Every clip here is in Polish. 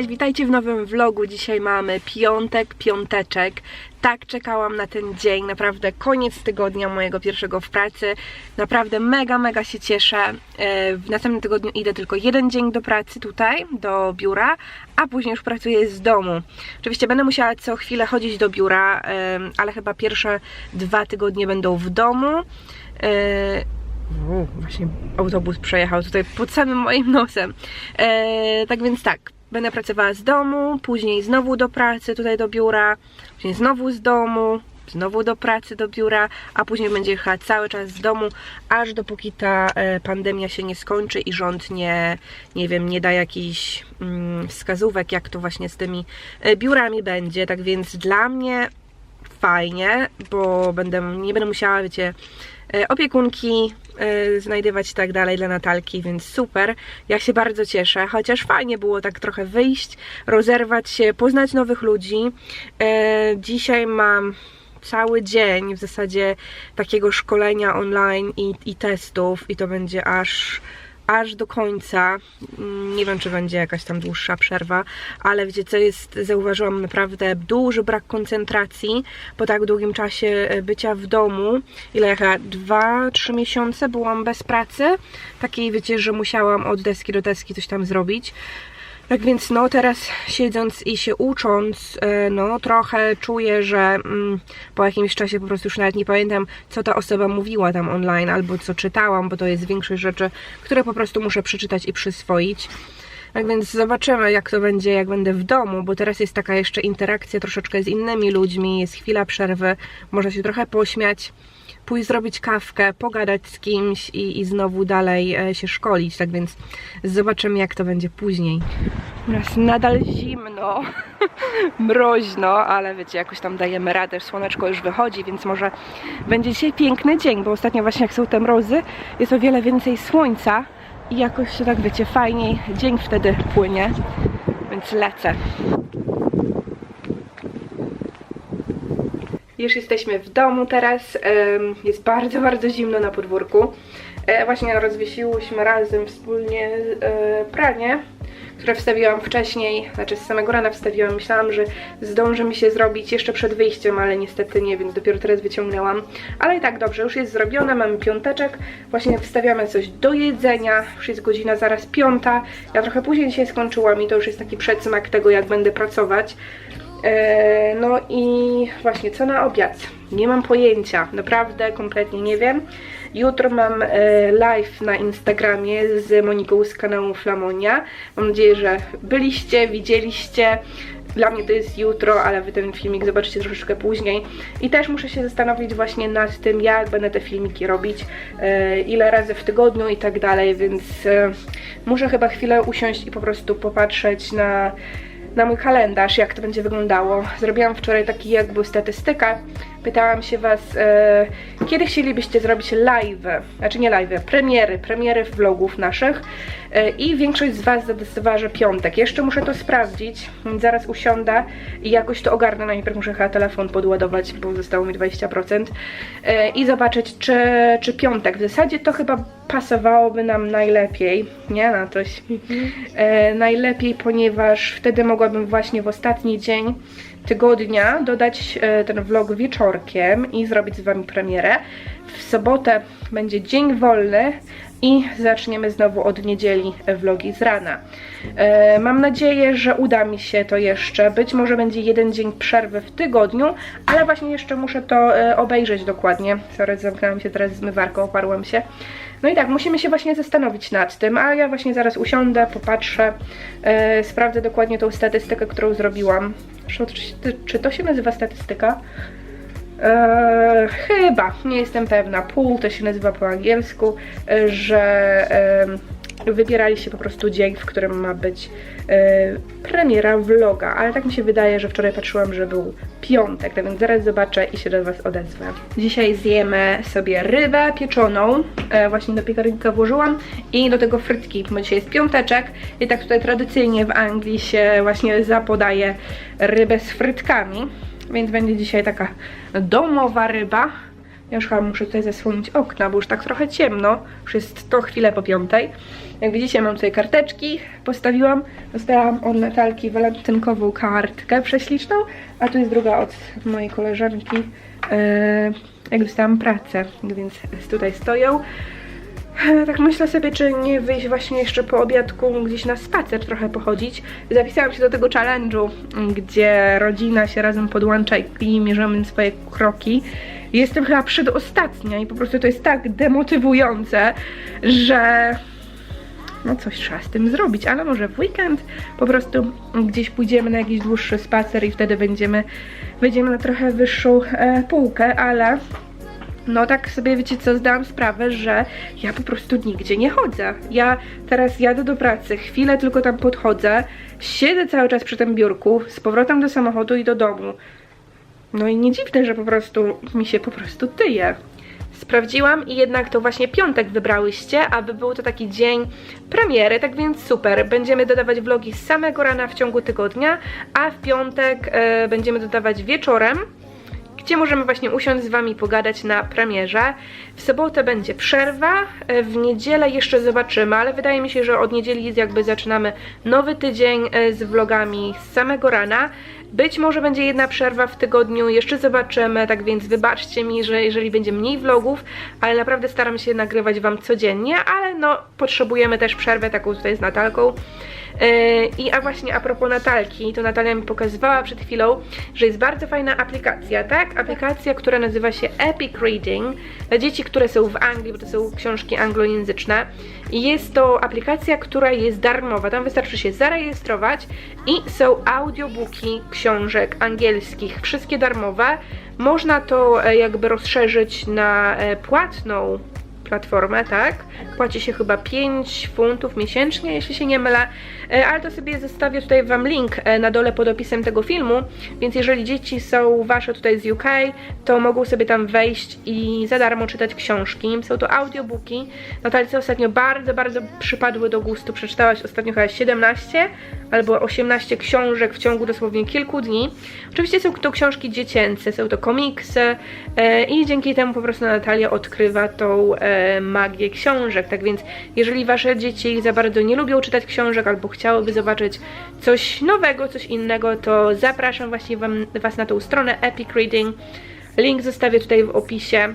Cześć, witajcie w nowym vlogu. Dzisiaj mamy piątek, piąteczek. Tak czekałam na ten dzień, naprawdę koniec tygodnia mojego pierwszego w pracy. Naprawdę mega, mega się cieszę. E, W następnym tygodniu idę tylko jeden dzień do pracy tutaj, do biura, a później już pracuję z domu. Oczywiście będę musiała co chwilę chodzić do biura, em, ale chyba pierwsze dwa tygodnie będą w domu. E, u, właśnie autobus przejechał tutaj pod samym moim nosem. E, tak więc tak, będę pracowała z domu, później znowu do pracy, tutaj do biura, później znowu z domu, znowu do pracy, do biura, a później będzie jechała cały czas z domu, aż dopóki ta e, pandemia się nie skończy i rząd nie, nie wiem, nie da jakichś mm, wskazówek, jak to właśnie z tymi e, biurami będzie. Tak więc dla mnie fajnie, bo będę, nie będę musiała, wiecie, e, opiekunki e, znajdywać i tak dalej dla Natalki, więc super. Ja się bardzo cieszę, chociaż fajnie było tak trochę wyjść, rozerwać się, poznać nowych ludzi. E, Dzisiaj mam cały dzień w zasadzie takiego szkolenia online i, i testów i to będzie aż aż do końca. Mm, Nie wiem, czy będzie jakaś tam dłuższa przerwa, ale wiecie co jest, zauważyłam naprawdę duży brak koncentracji po tak długim czasie e, bycia w domu. Ile ja chyba? Dwa, trzy miesiące byłam bez pracy. Takiej wiecie, że musiałam od deski do deski coś tam zrobić. Tak więc no teraz siedząc i się ucząc, e, no trochę czuję, że mm, po jakimś czasie po prostu już nawet nie pamiętam, co ta osoba mówiła tam online albo co czytałam, bo to jest większość rzeczy, które po prostu muszę przeczytać i przyswoić. Tak więc zobaczymy, jak to będzie, jak będę w domu, bo teraz jest taka jeszcze interakcja troszeczkę z innymi ludźmi, jest chwila przerwy, można się trochę pośmiać, pójść zrobić kawkę, pogadać z kimś i, i znowu dalej e, się szkolić. Tak więc zobaczymy, jak to będzie później. Jest nadal zimno, mroźno, ale wiecie, jakoś tam dajemy radę. Słoneczko już wychodzi, więc może będzie dzisiaj piękny dzień, bo ostatnio właśnie jak są te mrozy, jest o wiele więcej słońca i jakoś się tak wiecie, fajniej dzień wtedy płynie, więc lecę. Już jesteśmy w domu teraz. Jest bardzo, bardzo zimno na podwórku. E, Właśnie rozwiesiłyśmy razem wspólnie e, pranie, które wstawiłam wcześniej, znaczy z samego rana wstawiłam. Myślałam, że zdąży mi się zrobić jeszcze przed wyjściem, ale niestety nie, więc dopiero teraz wyciągnęłam. Ale i tak dobrze, już jest zrobione, mamy piąteczek. Właśnie wstawiamy coś do jedzenia. Już jest godzina zaraz piąta. Ja trochę później dzisiaj skończyłam i to już jest taki przedsmak tego, jak będę pracować. E, No i właśnie, co na obiad? Nie mam pojęcia, naprawdę kompletnie nie wiem. Jutro mam e, live na Instagramie z Moniką z kanału Flamonia. Mam nadzieję, że byliście, widzieliście. Dla mnie to jest jutro, ale wy ten filmik zobaczycie troszeczkę później. I też muszę się zastanowić właśnie nad tym, jak będę te filmiki robić, e, ile razy w tygodniu i tak dalej, więc muszę chyba chwilę usiąść i po prostu popatrzeć na na mój kalendarz, jak to będzie wyglądało. Zrobiłam wczoraj taki jakby statystykę. Pytałam się Was, e, kiedy chcielibyście zrobić live, znaczy nie live, premiery, premiery vlogów naszych e, i większość z Was zadecydowała, że piątek. Jeszcze muszę to sprawdzić, więc zaraz usiądę i jakoś to ogarnę. Najpierw muszę chyba telefon podładować, bo zostało mi 20% e, i zobaczyć, czy, czy piątek. W zasadzie to chyba pasowałoby nam najlepiej, nie na coś. E, najlepiej, ponieważ wtedy mogłabym właśnie w ostatni dzień tygodnia dodać e, ten vlog wieczorkiem i zrobić z Wami premierę. W sobotę będzie dzień wolny i zaczniemy znowu od niedzieli vlogi z rana. E, mam nadzieję, że uda mi się to jeszcze. Być może będzie jeden dzień przerwy w tygodniu, ale właśnie jeszcze muszę to e, obejrzeć dokładnie. Sorry, zamknęłam się teraz zmywarką, oparłam się. No i tak, musimy się właśnie zastanowić nad tym, a ja właśnie zaraz usiądę, popatrzę, e, sprawdzę dokładnie tą statystykę, którą zrobiłam. Czy, czy to się nazywa statystyka? E, chyba, nie jestem pewna. Pool to się nazywa po angielsku, e, że e, wybieraliście po prostu dzień, w którym ma być e, premiera vloga, ale tak mi się wydaje, że wczoraj patrzyłam, że był piątek, tak więc zaraz zobaczę i się do Was odezwę. Dzisiaj zjemy sobie rybę pieczoną, e, właśnie do piekarnika włożyłam i do tego frytki, bo dzisiaj jest piąteczek i tak tutaj tradycyjnie w Anglii się właśnie zapodaje rybę z frytkami, więc będzie dzisiaj taka domowa ryba. Ja już chyba muszę tutaj zasłonić okna, bo już tak trochę ciemno. Już jest to chwilę po piątej. Jak widzicie, mam tutaj karteczki. Postawiłam. Dostałam od Natalki walentynkową kartkę prześliczną, a tu jest druga od mojej koleżanki. Yy, jak dostałam pracę, więc tutaj stoją. Tak myślę sobie, czy nie wyjść właśnie jeszcze po obiadku gdzieś na spacer trochę pochodzić. Zapisałam się do tego challenge'u, gdzie rodzina się razem podłącza i mierzymy swoje kroki. Jestem chyba przedostatnia i po prostu to jest tak demotywujące, że no coś trzeba z tym zrobić, ale może w weekend po prostu gdzieś pójdziemy na jakiś dłuższy spacer i wtedy będziemy, wejdziemy na trochę wyższą e, półkę, ale no tak sobie wiecie co, zdałam sprawę, że ja po prostu nigdzie nie chodzę. Ja teraz jadę do pracy, chwilę tylko tam podchodzę, siedzę cały czas przy tym biurku, z powrotem do samochodu i do domu. No i nie dziwne, że po prostu mi się po prostu tyje. Sprawdziłam i jednak to właśnie piątek wybrałyście, aby był to taki dzień premiery, tak więc super. Będziemy dodawać vlogi z samego rana w ciągu tygodnia, a w piątek e, będziemy dodawać wieczorem gdzie możemy właśnie usiąść z Wami pogadać na premierze. W sobotę będzie przerwa, e, w niedzielę jeszcze zobaczymy, ale wydaje mi się, że od niedzieli jakby zaczynamy nowy tydzień e, z vlogami z samego rana. Być może będzie jedna przerwa w tygodniu, jeszcze zobaczymy, tak więc wybaczcie mi, że jeżeli będzie mniej vlogów, ale naprawdę staram się nagrywać Wam codziennie, ale no potrzebujemy też przerwę taką tutaj z Natalką. Yy, I a właśnie a propos Natalki, to Natalia mi pokazywała przed chwilą, że jest bardzo fajna aplikacja, tak? Aplikacja, która nazywa się Epic Reading dla dzieci, które są w Anglii, bo to są książki anglojęzyczne. I jest to aplikacja, która jest darmowa. Tam wystarczy się zarejestrować i są audiobooki książek angielskich, wszystkie darmowe. Można to e, jakby rozszerzyć na e, płatną platformę, tak? Płaci się chyba 5 funtów miesięcznie, jeśli się nie mylę, E, ale to sobie zostawię tutaj Wam link e, na dole pod opisem tego filmu, więc jeżeli dzieci są Wasze tutaj z UK, to mogą sobie tam wejść i za darmo czytać książki. Są to audiobooki. Natalce ostatnio bardzo, bardzo przypadły do gustu. Przeczytałaś ostatnio chyba 17 albo 18 książek w ciągu dosłownie kilku dni. Oczywiście są to książki dziecięce, są to komiksy e, i dzięki temu po prostu Natalia odkrywa tą magię książek. Tak więc jeżeli Wasze dzieci za bardzo nie lubią czytać książek albo chciałyby zobaczyć coś nowego, coś innego, to zapraszam właśnie wam, Was na tą stronę Epic Reading. Link zostawię tutaj w opisie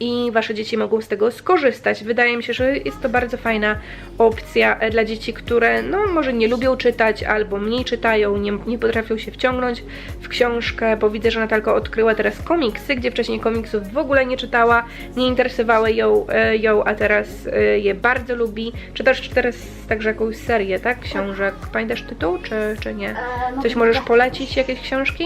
i Wasze dzieci mogą z tego skorzystać. Wydaje mi się, że jest to bardzo fajna opcja e, dla dzieci, które no może nie lubią czytać albo mniej czytają, nie, nie potrafią się wciągnąć w książkę, bo widzę, że Natalka odkryła teraz komiksy, gdzie wcześniej komiksów w ogóle nie czytała, nie interesowały ją, e, ją a teraz e, je bardzo lubi. Czytasz teraz także jakąś serię, tak? Książek. Pamiętasz tytuł, czy, czy nie? Coś możesz polecić, jakieś książki?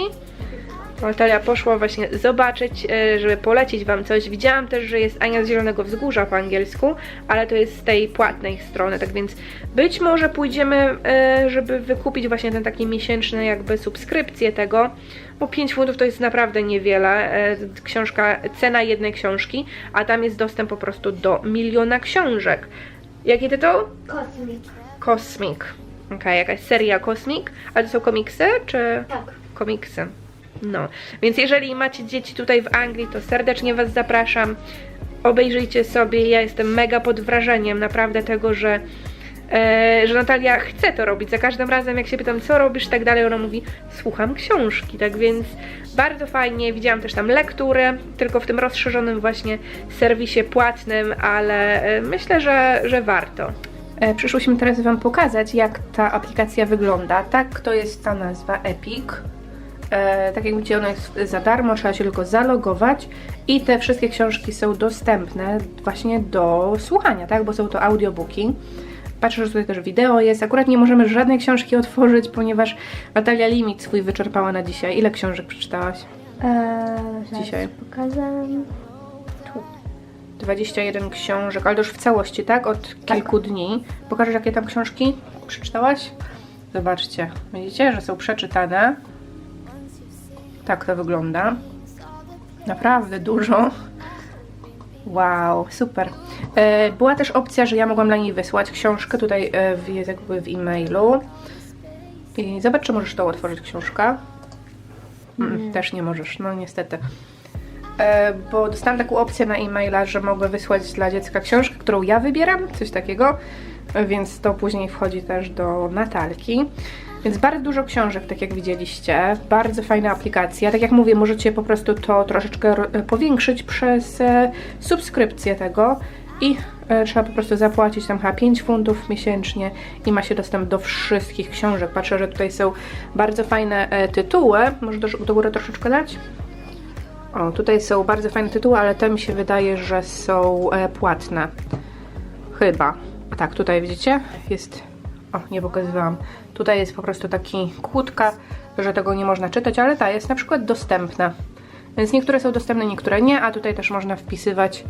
Natalia poszła właśnie zobaczyć, e, żeby polecić Wam coś. Widziałam też, że jest Ania z Zielonego Wzgórza po angielsku, ale to jest z tej płatnej strony, tak więc być może pójdziemy, e, żeby wykupić właśnie ten taki miesięczny jakby subskrypcję tego, bo 5 funtów to jest naprawdę niewiele. E, Książka, cena jednej książki, a tam jest dostęp po prostu do miliona książek. Jaki tytuł? Kosmik. Cosmic. Okej, jakaś seria Cosmic, ale to są komiksy, czy Tak. komiksy? No, więc jeżeli macie dzieci tutaj w Anglii, to serdecznie Was zapraszam. Obejrzyjcie sobie, ja jestem mega pod wrażeniem naprawdę tego, że, e, że Natalia chce to robić. Za każdym razem, jak się pytam, co robisz, tak dalej, ona mówi, słucham książki, tak więc bardzo fajnie. Widziałam też tam lektury, tylko w tym rozszerzonym właśnie serwisie płatnym, ale e, myślę, że, że warto. E, Przyszłyśmy teraz Wam pokazać, jak ta aplikacja wygląda. Tak, to jest ta nazwa Epic. E, tak jak widzicie, ona jest za darmo, trzeba się tylko zalogować i te wszystkie książki są dostępne właśnie do słuchania, tak? Bo są to audiobooki. Patrzę, że tutaj też wideo jest. Akurat nie możemy żadnej książki otworzyć, ponieważ Natalia limit swój wyczerpała na dzisiaj. Ile książek przeczytałaś? Eee, Dzisiaj. Pokazam. 21 książek, ale to już w całości, tak? Od kilku dni. Pokażesz, jakie tam książki przeczytałaś? Zobaczcie. Widzicie, że są przeczytane. Tak to wygląda. Naprawdę dużo. Wow, super. E, była też opcja, że ja mogłam dla niej wysłać książkę tutaj e, w, jest jakby w e-mailu. I zobacz, czy możesz to otworzyć książkę. Mm, Też nie możesz, no niestety. e, bo dostałam taką opcję na e-maila, że mogę wysłać dla dziecka książkę, którą ja wybieram, coś takiego, więc to później wchodzi też do Natalki. Więc bardzo dużo książek, tak jak widzieliście. Bardzo fajna aplikacja. Tak jak mówię, możecie po prostu to troszeczkę ro- powiększyć przez e, subskrypcję tego i e, trzeba po prostu zapłacić tam chyba 5 funtów miesięcznie i ma się dostęp do wszystkich książek. Patrzę, że tutaj są bardzo fajne e, tytuły. Może do, do góry troszeczkę dać? O, tutaj są bardzo fajne tytuły, ale te mi się wydaje, że są e, płatne. Chyba. Tak, tutaj widzicie? Jest. O, nie pokazywałam. Tutaj jest po prostu taki kłódka, że tego nie można czytać, ale ta jest na przykład dostępna. Więc niektóre są dostępne, niektóre nie, a tutaj też można wpisywać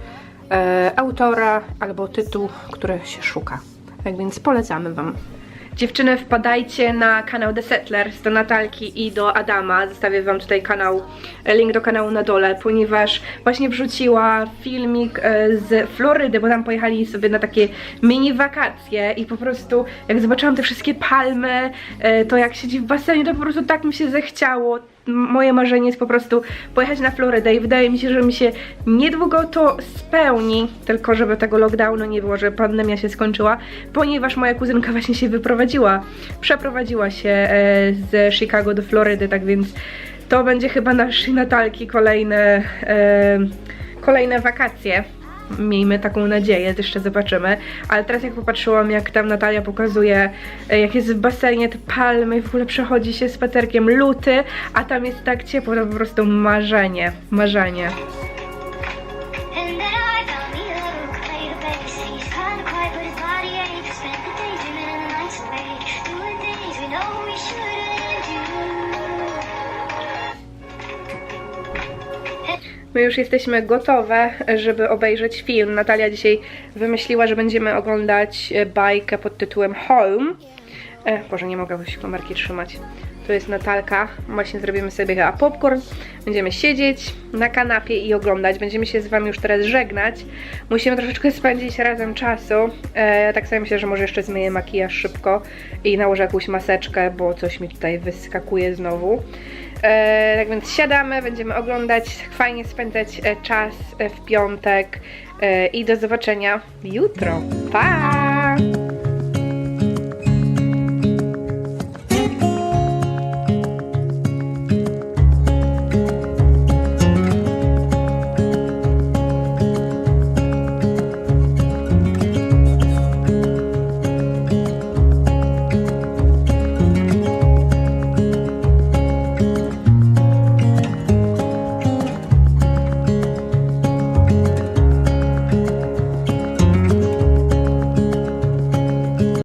e, autora albo tytuł, który się szuka. Tak więc polecamy Wam. Dziewczyny, wpadajcie na kanał The Settlers do Natalki i do Adama. Zostawię Wam tutaj kanał, link do kanału na dole, ponieważ właśnie wrzuciła filmik e, z Florydy, bo tam pojechali sobie na takie mini wakacje i po prostu jak zobaczyłam te wszystkie palmy, e, to jak siedzi w basenie, to po prostu tak mi się zechciało. Moje marzenie jest po prostu pojechać na Florydę i wydaje mi się, że mi się niedługo to spełni, tylko żeby tego lockdownu nie było, że pandemia się skończyła, ponieważ moja kuzynka właśnie się wyprowadziła, przeprowadziła się e, z Chicago do Florydy, tak więc to będzie chyba naszej Natalki kolejne, e, kolejne wakacje. Miejmy taką nadzieję, jeszcze zobaczymy. Ale teraz jak popatrzyłam, jak tam Natalia pokazuje, e, jak jest w basenie, te palmy i w ogóle przechodzi się z Peterkiem luty, a tam jest tak ciepło, to po prostu marzenie, marzenie. My już jesteśmy gotowe, żeby obejrzeć film. Natalia dzisiaj wymyśliła, że będziemy oglądać e, bajkę pod tytułem Home. E, Boże, nie mogę się kamerki trzymać. To jest Natalka. Właśnie zrobimy sobie chyba popcorn. Będziemy siedzieć na kanapie i oglądać. Będziemy się z Wami już teraz żegnać. Musimy troszeczkę spędzić razem czasu. E, tak sobie myślę, że może jeszcze zmyję makijaż szybko i nałożę jakąś maseczkę, bo coś mi tutaj wyskakuje znowu. E, tak więc siadamy, będziemy oglądać, fajnie spędzać e, czas e, w piątek i do zobaczenia jutro. Pa!